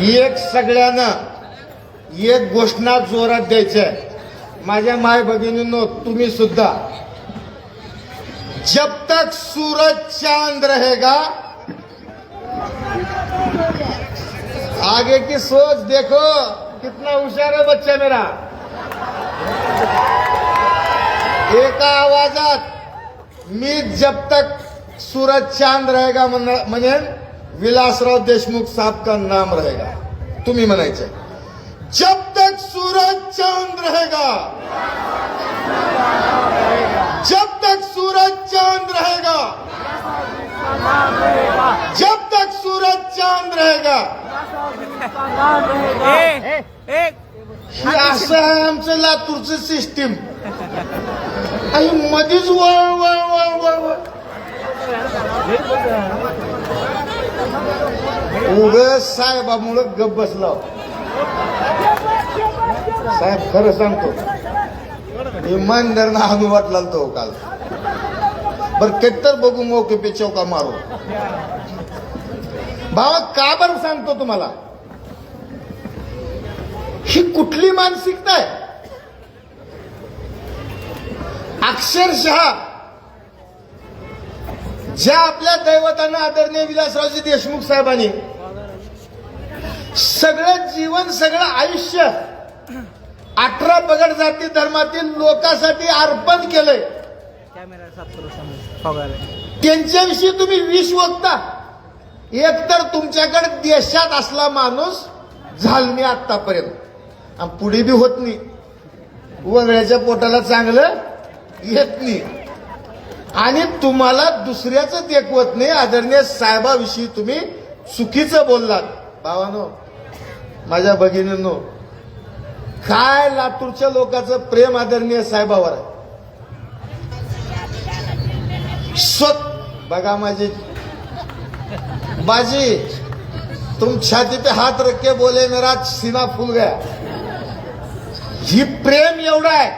एक सगळ्यांना एक घोषणा जोरात द्यायची आहे माझ्या माय भगिनींनो तुम्ही सुद्धा. जब तक सूरज चांद रहेगा आगे की सोच देखो कितना हुशार है बच्चा मेरा. एका आवाजात मी जब तक सूरज चांद रहेगा म्हण- म्हणेन विलासराव देशमुख साहब का नाम रहेगा। तुम्ही म्हणायचे। जब तक सूरज चांद रहेगा। जब तक सूरज चांद रहेगा। जब तक सूरज चांद रहेगा। हे असं आहे आमचं लातूरचं सिस्टीम आणि मध्येच वळ वळ वळ वळ वळ. उग साहेबामुळं गप बसला. साहेब खरं सांगतो. इमानदारना हानू वाटला तो काल. बर तर बघू मोके पे चौका मारू. भावा का बरं सांगतो तुम्हाला? ही कुठली मानसिकता आहे? अक्षरशः ज्या आपल्या दैवतांना आदरणीय विलासरावजी देशमुख साहेबांनी सगळं जीवन सगळं आयुष्य अठरा पगड जाती धर्मातील लोकांसाठी अर्पण केलंय. त्यांच्याविषयी तुम्ही विष वक्ता. एकतर तुमच्याकडे देशात असला माणूस झालनी आतापर्यंत आणि पुढे बी होत नाही. वगळ्याच्या पोटाला चांगलं येत नाही. आणि तुम्हाला दुसऱ्याचं देखवत नाही. आदरणीय साहेबाविषयी तुम्ही चुकीचं बोललात. भावानो माझ्या भगिनींनो काय लातूरच्या लोकांचं प्रेम आदरणीय साहेबावर आहे? स्वत बघा माझी बाजी तुम छाती पे हात रखे बोले मेरा सीना फुल गया. ही प्रेम एवढा आहे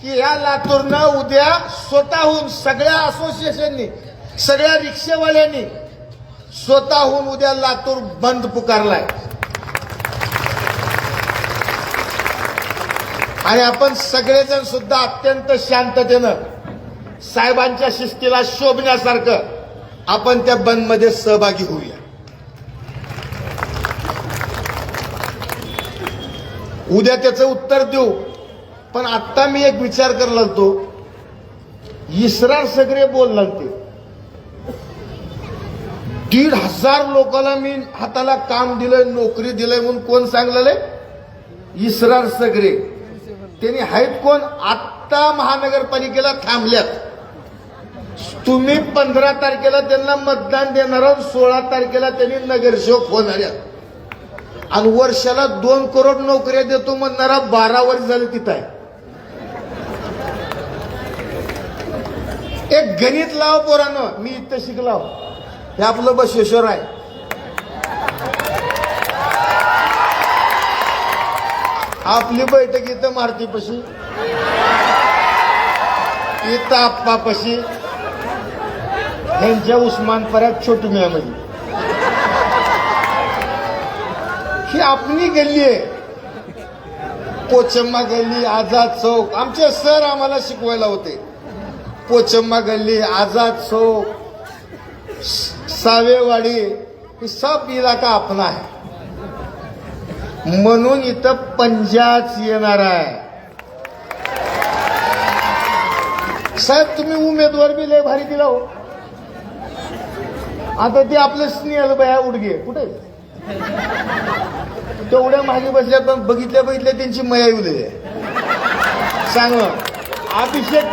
की या लातूरनं उद्या स्वतःहून सगळ्या असोसिएशननी सगळ्या रिक्षेवाल्यांनी स्वतःहून उद्या लातूर बंद पुकारलाय. आणि आपण सगळेजण सुद्धा अत्यंत शांततेनं साहेबांच्या शिस्तीला शोभण्यासारखं आपण त्या बंदमध्ये सहभागी होऊया. उद्या त्याचं उत्तर देऊ. पण आत्ता मी एक विचार करला लागतो इसरार सगळे बोलला ते. दीड हजार लोकांना मी हाताला काम दिलंय नोकरी दिलंय म्हणून कोण सांगलेलं इसरार सगळे त्यांनी आहेत कोण? आत्ता महानगरपालिकेला थांबल्यात. तुम्ही पंधरा तारखेला त्यांना मतदान देणार आहोत सोळा तारखेला त्यांनी नगरसेवक होणार आहेत. आणि वर्षाला दोन करोड नोकऱ्या देतो म्हणणारा बारा वर्ष झालं तिथं आहे. एक गणित लाव पोरानं मी इथं शिकलाव हे आपलं बसवेश्वर आहे. आपली बैठक इथं मारुतीपाशी. इथं आप्पापाशी. यांच्या उस्मानपऱ्यात छोटू मियामध्ये. ही आपली गल्ली आहे. पोचम्मा गल्ली आझाद चौक. आमचे सर आम्हाला शिकवायला होते. पोचम्मा गल्ली आझाद चौक. सावेवाडी ही सब इलाका आपला आहे. म्हणून इथं पंजाच येणार आहे. साहेब तुम्ही उमेदवार बी लय भारी दिला हो. आता ते आपलं स्नेहल बया उडगे. कुठे? तेवढ्या मागे बसल्या पण बघितल्या बघितल्या त्यांची मया येऊ दे. सांग. अभिषेक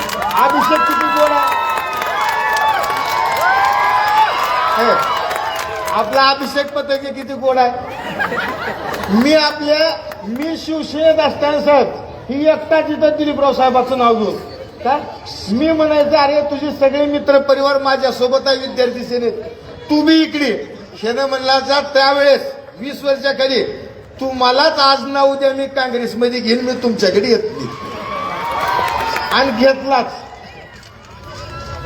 अभिषेक किती बोला आहे हे, आपला अभिषेक पत्रके किती गोड आहे मी आपल्या मी शिवसेनेत असताना साहेब ही एकटा तिथं दिलीपराव साहेबाचं नाव घेऊन. का? मी म्हणायचं अरे तुझे सगळे मित्र परिवार माझ्यासोबत आहे विद्यार्थी सेनेत. तू बी इकडे. शेने म्हणला जा त्यावेळेस वीस वर्षाखाली तू मलाच आज ना उद्या मी काँग्रेसमध्ये घेईन मी तुमच्याकडे येत नाही आणि घेतलाच.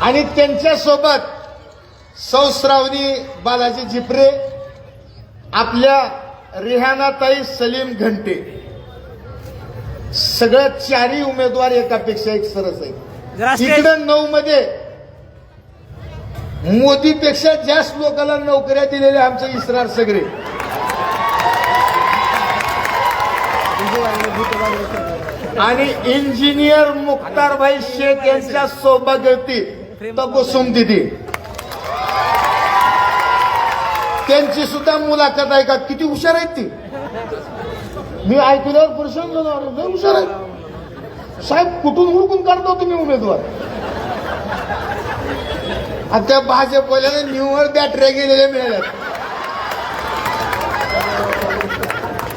आणि त्यांच्यासोबत सौश्रावणी बालाजी झिपरे आपल्या रिहानाताई सलीम घंटे. सगळं चारही उमेदवार एकापेक्षा एक सरस आहेत. राष्ट्रीय इकडं नऊ मध्ये मोदीपेक्षा जास्त लोकांना नोकऱ्या दिलेले आमचे इसरार सगळे. आणि इंजिनियर मुख्तारभाई शेख यांच्या सौभाग्यवती तबसुम दिदी त्यांची सुद्धा मुलाखत आहे का? किती हुशार आहेत ती? मी ऐकल्यावर प्रसन्न झालो. लय हुशार आहे साहेब कुठून हुडकून काढतो तुम्ही उमेदवार? आणि त्या भाजपवाल्याने निव्वळ बॅटऱ्या गेलेल्या मिळाल्या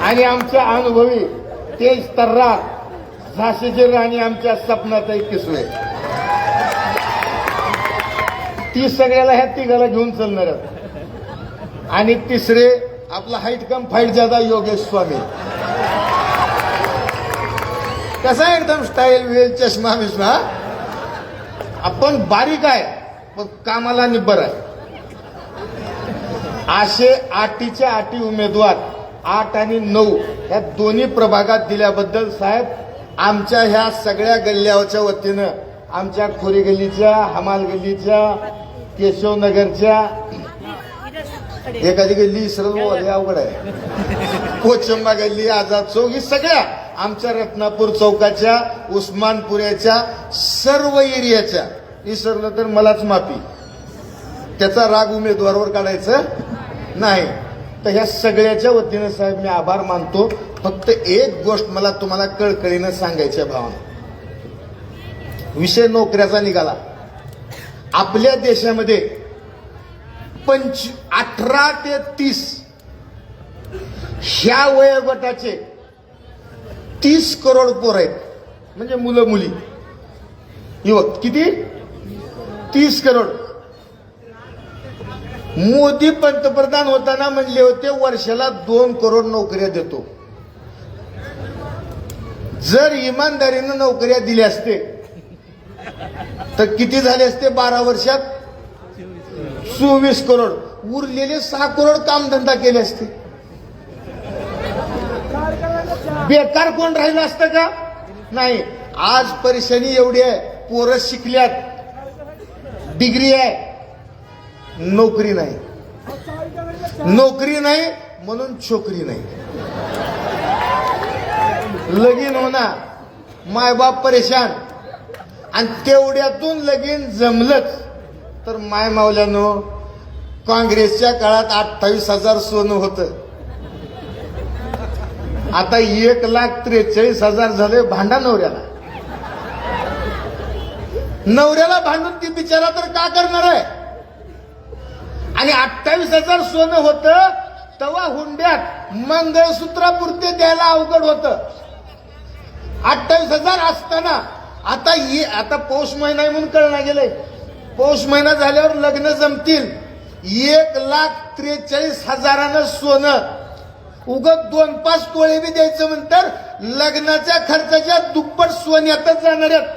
आणि आमच्या अनुभवी तेज तर्रा झाशीची राणी आमच्या सपनात एक किसवे. ती सगळ्याला ह्या तिघाला घेऊन चालणार आहेत. आणि तिसरे आपला हाईट कम फाईट ज्यादा योगेश स्वामी. कसा एकदम स्टाईल वेल चष्मा बिष्मा? आपण बारीक आहे पण कामाला निब्बर आहे. असे आठीच्या आठी उमेदवार आठ आणि नऊ या दोन्ही प्रभागात दिल्याबद्दल साहेब आमच्या ह्या सगळ्या गल्ल्यावरच्या वतीनं आमच्या खोरी गल्लीच्या हमाल गल्लीच्या केशवनगरच्या एखादी गल्ली सरळ हे अवघड आहे. पोचंबा गल्ली आझाद चौक ही सगळ्या आमच्या रत्नापूर चौकाच्या उस्मानपुऱ्याच्या सर्व एरियाच्या. विसरलं तर मलाच माफी. त्याचा राग उमेदवारावर काढायचं नाही. तर ह्या सगळ्याच्या वतीनं साहेब मी आभार मानतो. फक्त एक गोष्ट मला तुम्हाला कळकळीनं सांगायची भावना. विषय नोकऱ्याचा निघाला. आपल्या देशामध्ये पंच अठरा ते तीस. ह्या वयोगटाचे तीस करोड पोर आहेत. म्हणजे मुलं मुली. युवक किती? तीस करोड. मोदी पंतप्रधान होताना म्हणले होते वर्षाला दोन करोड नोकऱ्या देतो. जर इमानदारीनं नोकऱ्या दिल्या असते तर किती झाले असते? बारा वर्षात चोवीस करोड उरलेले सहा करोड कामधंदा केले असते. बेकार कोण राहिलं असतं का? नाही. आज परेशानी एवढी आहे पोरं शिकल्यात. डिग्री आहे. नोकरी नाही. नोकरी नाही म्हणून छोकरी नाही. लगीन होणार मायबाप परेशान. आणि तेवढ्यातून लगीन जमलंच. तर माय मावल्यानो काँग्रेसच्या काळात अठ्ठावीस हजार सोनं होतं. आता एक लाख त्रेचाळीस हजार झाले भांडा नवऱ्याला. नवऱ्याला भांडून ती बिचारा तर का करणार आहे? आणि अठ्ठावीस हजार सोनं होतं तेव्हा हुंड्यात मंगळसूत्रापुरते द्यायला अवघड होत. अठ्ठावीस हजार असताना आता ये आता पौष महिना आहे म्हणून कळणार गेलंय. पौष महिना झाल्यावर लग्न जमतील. एक लाख त्रेचाळीस हजारानं सोनं. उगत दोन पाच तोळे बी द्यायचं म्हणतात लग्नाच्या खर्चाच्या दुप्पट सोन्यातच जाणार आहेत.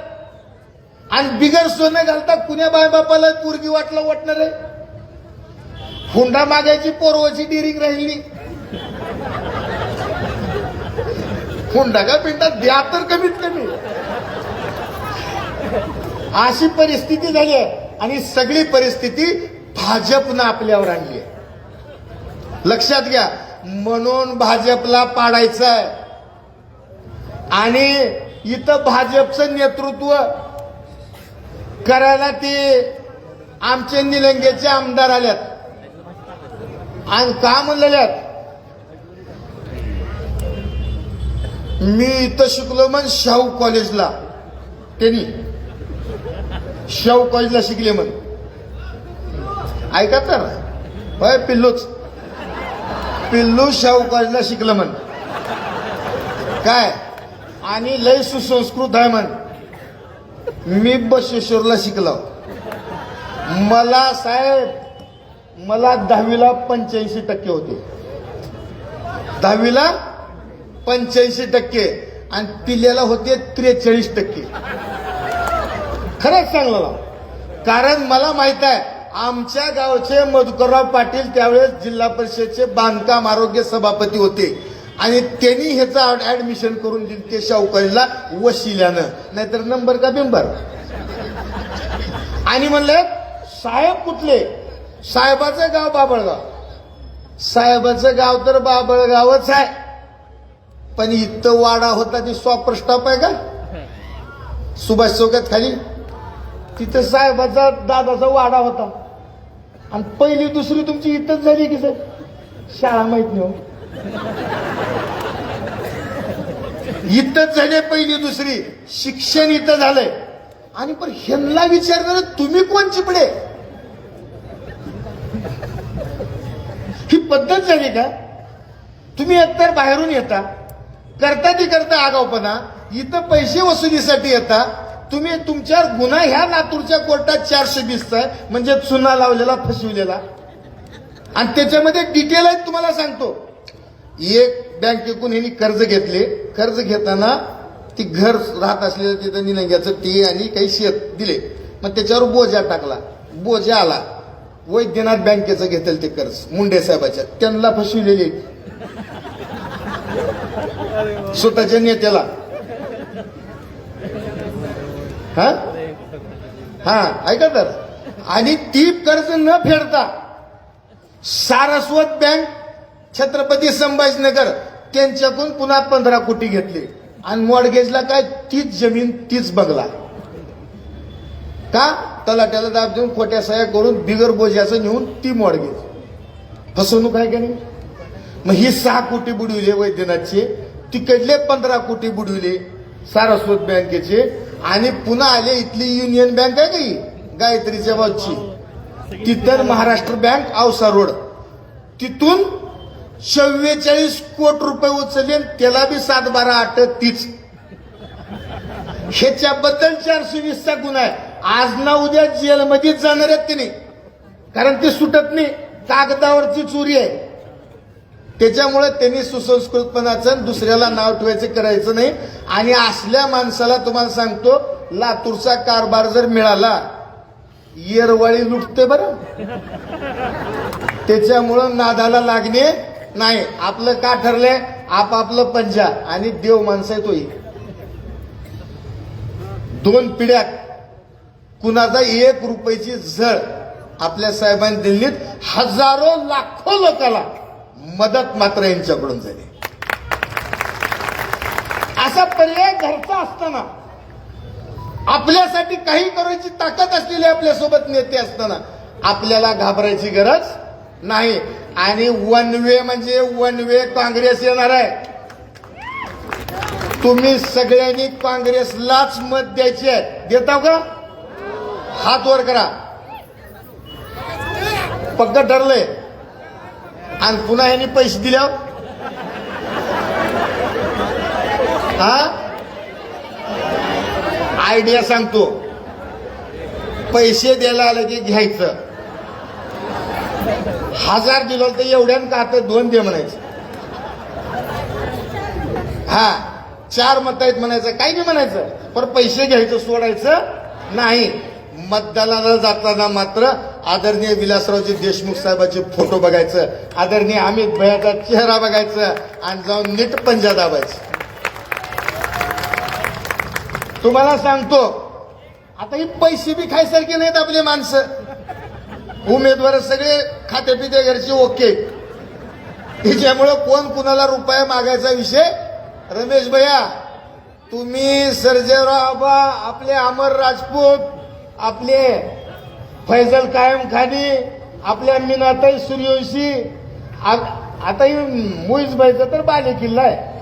आणि बिगर सोनं घालता कुण्या बाय बापाला पोरगी वाटलं वाटणार आहे? हुंडा मागायची पोरवाची डिरिंग राहिली. हुंडा का पिंडात? द्या तर कमीत कमी. अशी परिस्थिती झाली आहे. आणि सगळी परिस्थिती भाजपनं आपल्यावर आणली आहे. लक्षात घ्या म्हणून भाजपला पाडायचं आहे आणि इथं भाजपचं नेतृत्व करायला ते आमचे निलंगेचे आमदार आल्यात. आणि का म्हणलेल्यात मी इथं शिकलो मग शाहू कॉलेजला त्यांनी शव कॉलेजला शिकले म्हण ऐका तर होय पिल्लूच. पिल्लू शव कॉलेजला शिकलं म्हण. काय? आणि लय सुसंस्कृत आहे म्हण. मी बशेश्वरला शिकलो. मला साहेब मला दहावीला पंच्याऐंशी टक्के होते. दहावीला पंच्याऐंशी टक्के आणि पिल्याला होते त्रेचाळीस टक्के. खरंच चांगलं लाव. कारण मला माहीत आहे आमच्या गावचे मधुकरराव पाटील त्यावेळेस जिल्हा परिषदचे बांधकाम आरोग्य सभापती होते. आणि त्यांनी ह्याचं ऍडमिशन करून दिलं ते शाहूकारीला वशिल्यानं. नाहीतर नंबर का बिंबर? आणि म्हणले साहेब कुठले? साहेबाचं गाव बाबळगाव. साहेबाचं गाव तर बाबळगावच आहे. पण इथं वाडा होता ती सॉपर स्टॉप आहे का? सुभाष चौकात खाली. तिथं साहेबाचा दादाचा वाडा होता. आणि पहिली दुसरी तुमची इथंच झाली की सर? शाळा माहीत नाही हो. इथंच झाले पहिली दुसरी. शिक्षण इथं झालंय. आणि पण ह्यांना विचारणार तुम्ही कोण चिपडे? ही पद्धत झाली का? तुम्ही एकतर बाहेरून येता करता ती करता आगावपणा इथं पैसे वसुलीसाठी येता तुम्ही तुमच्यावर गुन्हा ह्या लातूरच्या कोर्टात चारशे वीसचा आहे म्हणजे चुना लावलेला फसविलेला. आणि त्याच्यामध्ये डिटेल आहेत तुम्हाला सांगतो. एक बँकेकडून ह्यांनी कर्ज घेतले. कर्ज घेताना ती घर राहत असलेलं तिथं निलंग्याचं ते आणि काही शेत दिले. मग त्याच्यावर बोजा टाकला. बोजा आला. वैद्यनाथ बँकेचं घेतलं ते कर्ज मुंडे साहेबाच्या. त्यांना फसविलेले. स्वतःच्या नेत्याला. हा? हा ऐका तर. आणि ती कर्ज न फेडता सारस्वत बँक छत्रपती संभाजीनगर त्यांच्याकडून पुन्हा पंधरा कोटी घेतली. आणि मॉडगेजला काय? तीच जमीन तीच बघला का? तलाट्याला दाब देऊन खोट्या सह्या करून बिगर बोजाचं नेऊन ती मॉडगेज. फसवणूक आहे का नाही? मग ही सहा कोटी बुडविले वैद्यनाथचे तिकडले पंधरा कोटी बुडविले सारस्वत बँकेचे आणि पुन्हा आले इथली युनियन बँक आहे की गायत्रीच्या बाजूची तिथं महाराष्ट्र बँक औसा रोड. तिथून चव्वेचाळीस कोटी रुपये उचलले त्याला बी सात बारा आठ तीच ह्याच्याबद्दल चारशे वीसचा गुन्हा आहे. आज ना उद्या जेलमध्येच जाणार आहेत की नाही कारण ते सुटत नाही. कागदावरची चोरी आहे. त्याच्यामुळे त्यांनी सुसंस्कृतपणाचं दुसऱ्याला नाव ठेवायचं करायचं नाही. आणि असल्या माणसाला तुम्हाला सांगतो लातूरचा कारभार जर मिळाला येरवाळी लुटते बरं. त्याच्यामुळं नादाला लागणे नाही. आपलं का ठरलंय? आपापलं पंजा आणि देव माणसं आहे तोही. दोन पिढ्यात कुणाचा एक रुपयाची झळ आपल्या साहेबांनी दिल्लीत हजारो लाखो लोकाला मदत मात्र यांच्याकडून झाली. असा पर्याय घरचा असताना आपल्यासाठी काही करायची ताकद असलेले आपल्यासोबत नेते असताना आपल्याला घाबरायची गरज नाही. आणि वन वे म्हणजे वन वे काँग्रेस येणार आहे. तुम्ही सगळ्यांनी काँग्रेसलाच मत द्यायचे आहे. देता का? हात वर करा. पक्क ठरलंय. आणि पुन्हा यांनी पैसे दिल्या हा? आयडिया सांगतो. पैसे द्यायला आलं की घ्यायचं. हजार दिलं तर एवढ्यान का आता दोन दे म्हणायचं? हा. चार मत आहेत म्हणायचं. काही नाही म्हणायचं. पण पैसे घ्यायचं सोडायचं नाही. मतदानाला जाताना मात्र आदरणीय विलासरावजी देशमुख साहेबांचे फोटो बघायचं आदरणीय अमित भयाचा चेहरा बघायचं आणि जाऊन नीट पंजा दाबायचं. तुम्हाला सांगतो आता ही पैसे बी खायसारखे नाहीत आपली माणसं. उमेदवार सगळे खातेपिते घरचे ओके. त्याच्यामुळं कोण कुणाला रुपया मागायचा विषय? रमेश भैया तुम्ही सर्जेराव आबा आपले अमर राजपूत आपले फैजल कायम खानी आपल्या मीनाताई सूर्यवंशी आ- आता मुईज भाईचा तर बाले किल्ला आहे.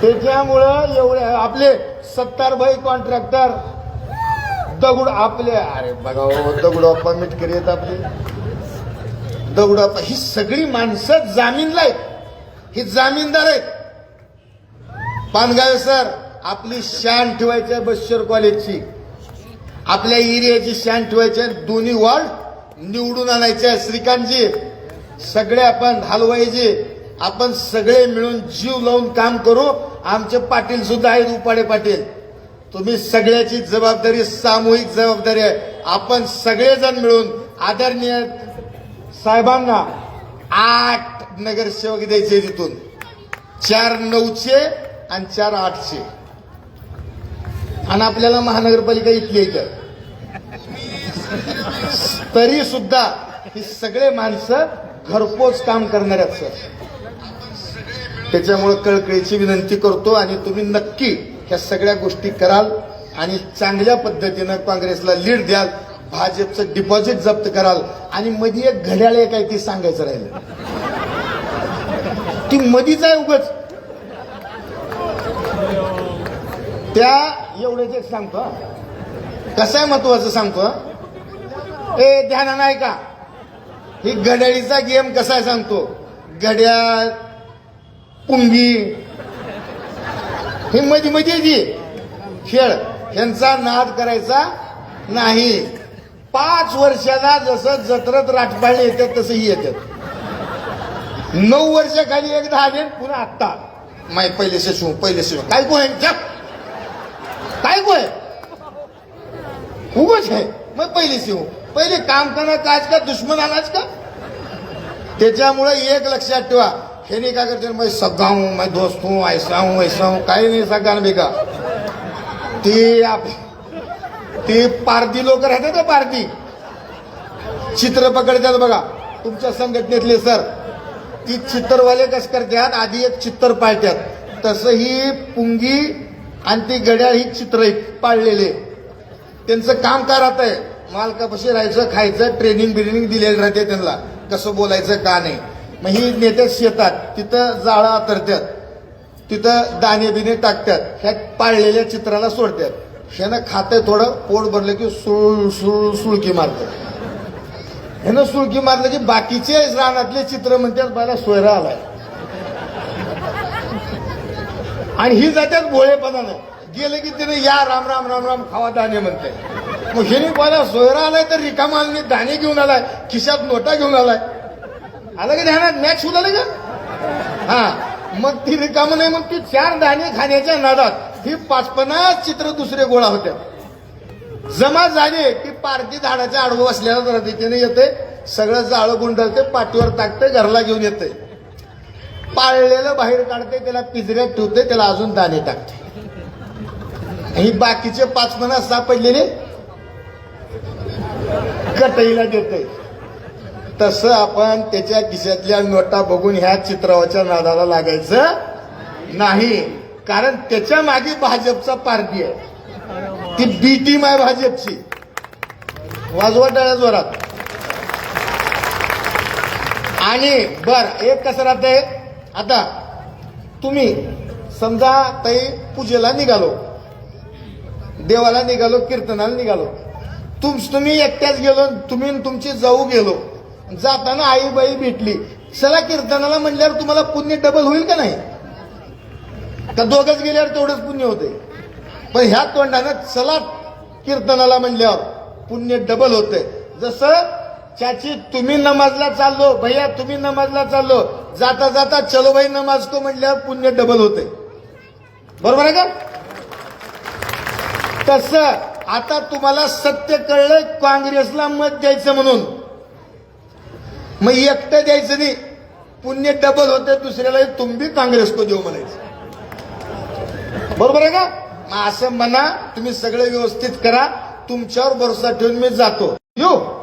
त्याच्यामुळं एवढे आपले सत्तारभाई कॉन्ट्रॅक्टर दगड आपले अरे बघा दगडोप्पा दगड मिटकरी आहेत आपले. दगडोप्पा ही सगळी माणसं जामीनला आहेत. ही जामीनदार आहेत. पानगावे सर आपली शान ठेवायची आहे बश्वर कॉलेजची. आपल्या एरियाची शान ठेवायची आहे. दोन्ही वॉर्ड निवडून आणायचे आहे श्रीकांतजी. सगळे आपण हलवायचे आपण सगळे मिळून जीव लावून काम करू. आमचे पाटील सुद्धा आहेत उपाडे पाटील. तुम्ही सगळ्याची जबाबदारी सामूहिक जबाबदारी आहे. आपण सगळेजण मिळून आदरणीय साहेबांना आठ नगरसेवक द्यायचे तिथून चार नऊचे आणि चार आठचे. आणि आपल्याला महानगरपालिका इथली आहे तरी सुद्धा ही सगळे माणसं घरपोच काम करणाऱ्यात सर. त्याच्यामुळे कळकळीची विनंती करतो आणि तुम्ही नक्की ह्या सगळ्या गोष्टी कराल आणि चांगल्या पद्धतीनं काँग्रेसला लीड द्याल भाजपचं डिपॉझिट जप्त कराल आणि मध्ये एक घड्याळ एक आहे ती सांगायचं राहिलं. ती मधीच आहे उगच. त्या एवढंच एक सांगतो कसं आहे महत्वाचं सांगतो ए ध्याना नाही का ही घड्याळीचा गेम कसा आहे सांगतो. घड्याळ पुंगी ही मध्ये मध्ये जी. खेळ ह्यांचा नाद करायचा नाही. पाच वर्षाला जसं जत्रत राठपाळे येतात तसंही येतात. नऊ वर्षाखाली एकदा आले पुन्हा आत्ता. माय पहिले शिशू पहिले शिशू. काय कोण काय गोय आहे उगच आहे. मग पहिले शिव. पहिले काम करणार आज का? दुश्मन आलाच का? त्याच्यामुळे एक लक्षात ठेवा. हे नाही काय करते? मैं सगा हूं मैं दोस्त हूं ऐसा हूं ऐसा हूं काही नाही सगळा बेगा. ती आप ती पारधी लोक राहतात का पारधी? चित्र पकडतात बघा. तुमच्या संघटनेतले सर. ती चित्रवाले कस करतात? आधी एक चित्र पाळतात. तसं ही पुंगी आणि ती घड्याळ ही चित्र पाळलेले त्यांचं काम काय राहतंय? मालकापाशी राहायचं खायचं ट्रेनिंग बिनिंग दिलेलं राहते त्यांना. कसं बोलायचं का नाही? मग ही नेत्या शेतात तिथं जाळं आतरतात तिथं दाणे बिने टाकतात ह्या पाळलेल्या चित्राला सोडतात ह्यानं खातं थोडं पोट भरलं की सुळ सुळ सुळकी मारतात. ह्यानं सुळकी मारलं की बाकीचे रानातले चित्र म्हणतात मला सोयरा आलाय. आणि ही जात्यात भोळेपणानं गेलं की तिने या राम राम राम राम खावा दाणे म्हणते. मग हिने मला सोयरा आलाय तर रिकामा आली दाणे घेऊन आलाय खिशात नोटा घेऊन आलाय. आलं का ध्यानात? मॅच होत आलं का? हा. मग ती रिकामा नाही मग ती चार दाणे खाण्याच्या नादात. ही पाच पन्नास चित्र दुसरे गोळा होत्या जमा झाले की पारती झाडाच्या आडवं बसल्याला तिने येते. सगळं जाळं गुंडळते पाठीवर टाकते घरला घेऊन येते. पाळलेलं बाहेर काढते त्याला पिंजऱ्यात ठेवते त्याला अजून दाणे टाकते. ही बाकीचे पाच मना सापडलेले कटईला देते. तसं आपण त्याच्या खिशातल्या नोटा बघून ह्या चित्रावाच्या नादाला लागायचं नाही. कारण त्याच्यामागे भाजपचा पार्टी आहे. ती बी टीम आहे भाजपची. वाजवा टाळ्या जोरात. आणि बर एक कसं आहे. आता तुम्ही समजा ताई पूजेला निघालो देवाला निघालो कीर्तनाला निघालो. तुम तुम्ही एकट्याच गेलो तुम्ही तुमची जाऊ गेलो. जाताना आई बाई भेटली. चला कीर्तनाला म्हणल्यावर तुम्हाला पुण्य डबल होईल का नाही? का दोघंच गेल्यावर तेवढंच पुण्य होते? पण ह्या तोंडानं चला कीर्तनाला म्हणल्यावर पुण्य डबल होते. जसं चाची तुम्ही नमाजला चाललो भैया तुम्ही नमाजला चाललो जाता जाता चलोबाई नमाजतो नमाज को पुण्य डबल होते. बरोबर आहे का? तस आता तुम्हाला सत्य कळलंय काँग्रेसला मत द्यायचं म्हणून. मग एकटं द्यायचं नाही. पुण्य डबल होते दुसऱ्याला तुम्ही काँग्रेस को देऊ म्हणायचं. बरोबर आहे का? मग असं म्हणा तुम्ही सगळं व्यवस्थित करा तुमच्यावर भरोसा ठेवून मी जातो. येऊ